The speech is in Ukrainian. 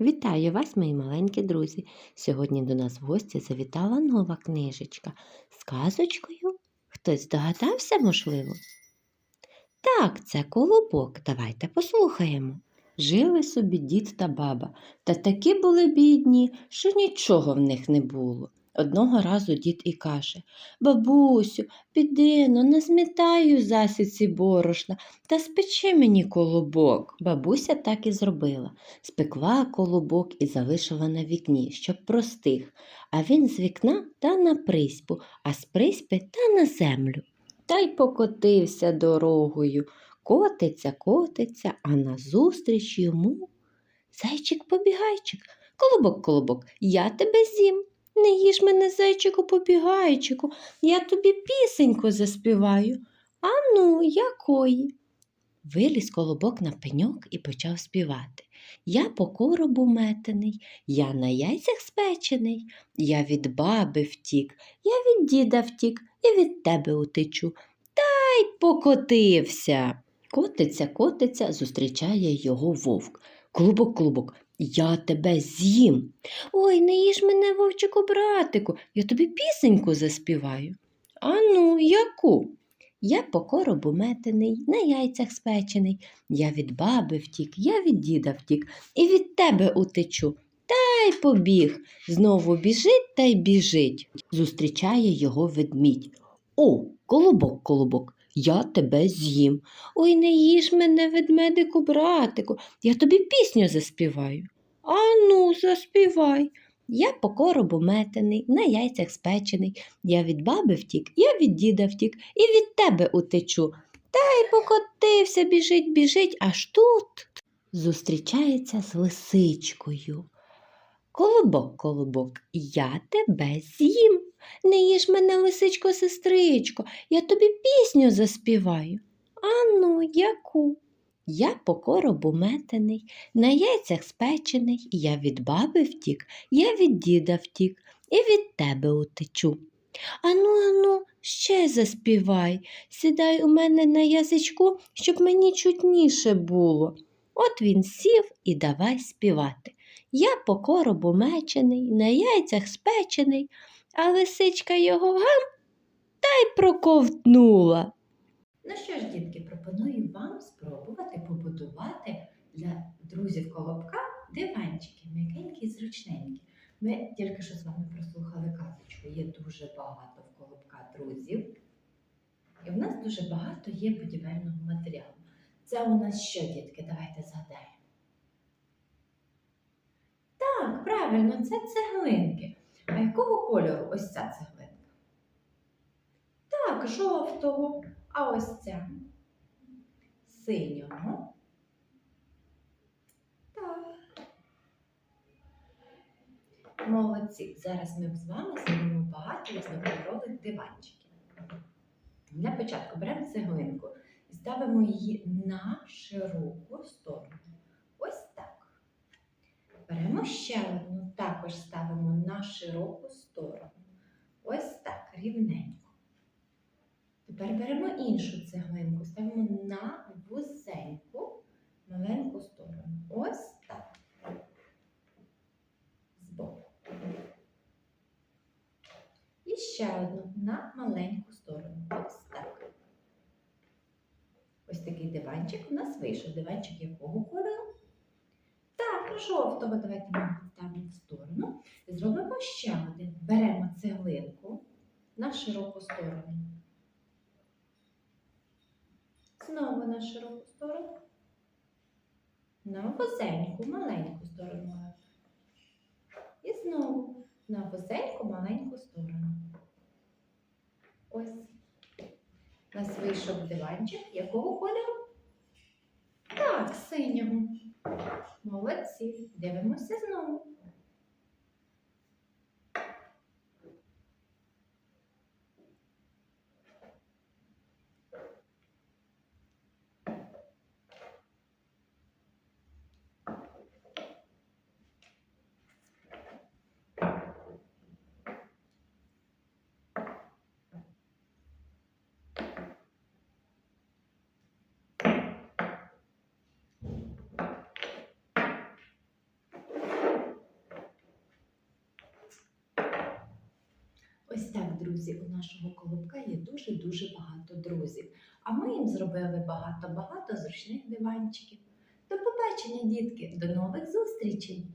Вітаю вас, мої маленькі друзі! Сьогодні до нас в гості завітала нова книжечка з казочкою. Хтось здогадався, можливо? Так, це колобок. Давайте послухаємо. Жили собі дід та баба, та такі були бідні, що нічого в них не було. Одного разу дід і каже Бабусю, піди но назмітаю засіці борошна та спечи мені колобок. Бабуся так і зробила. Спекла колобок і залишила на вікні, щоб простих, а він з вікна та на приспу, а з приспи та на землю. Та й покотився дорогою. Котиться, котиться, а назустріч йому зайчик-побігайчик. Колобок, колобок, я тебе з'їм. Не їж мене, зайчику побігайчику, я тобі пісеньку заспіваю. Ану, якої? Виліз колобок на пеньок і почав співати. Я по коробу метений, я на яйцях спечений, я від баби втік, я від діда втік і від тебе утечу. Та й покотився. Котиться, котиться, зустрічає його вовк. Клубок, клубок, я тебе з'їм. Ой, не їж мене, вовчику, братику, я тобі пісеньку заспіваю. Ану, яку? Я по коробу метений, на яйцях спечений. Я від баби втік, я від діда втік, і від тебе утечу. Та й побіг. Знову біжить та й біжить. Зустрічає його ведмідь. О, колобок, колобок, я тебе з'їм. Ой, не їж мене, ведмедику, братику, я тобі пісню заспіваю. Ану, заспівай. Я по коробу на яйцях спечений. Я від баби втік, я від діда втік, і від тебе утечу. Та й покотився, біжить, біжить, аж тут зустрічається з лисичкою. Колобок, колобок, я тебе з'їм. Не їж мене, лисичко, сестричко, я тобі пісню заспіваю. Ану, яку? Я по коробу на яйцях спечений, я від баби втік, я від діда втік, і від тебе утечу. Ану, ану, ще заспівай, сідай у мене на язичку, щоб мені чутніше було. От він сів і давай співати. Я по коробу мечений, на яйцях спечений, а лисичка його гам та й проковтнула. Ну що ж, дітки, пропоную вам спробувати побудувати для друзів колобка диванчики, м'якенькі і зручненькі. Ми тільки що з вами прослухали казочку. Є дуже багато в колобка друзів. І в нас дуже багато є будівельного матеріалу. Це у нас що, дітки? Давайте згадаємо. Так, правильно, це цеглинки. А якого кольору ось ця цеглинка? Так, жовтого. А ось ця синього. Так. Молодці. Зараз ми з вами зробимо багато різнокольорових диванчиків. Для початку беремо цеглинку і ставимо її на широку сторону. Ось так. Беремо ще одну, також на широку сторону. Ось так, рівненько. Тепер беремо іншу цеглинку, ставимо на вузеньку маленьку сторону. Ось так. Збоку. І ще одну на маленьку сторону. Ось так. Ось такий диванчик у нас вийшов. Диванчик якого кольору? Жовтого. Давайте ми ставимо в сторону. Зробимо ще один. Беремо цеглинку на широку сторону. Знову на широку сторону. На вузеньку, маленьку сторону. І знову на вузеньку, маленьку сторону. Ось. У нас вийшов диванчик. Якого кольору? Так, синього. Молодці. Дивимося знову. Друзі, у нашого колобка є дуже-дуже багато друзів. А ми їм зробили багато-багато зручних диванчиків. До побачення, дітки! До нових зустрічей!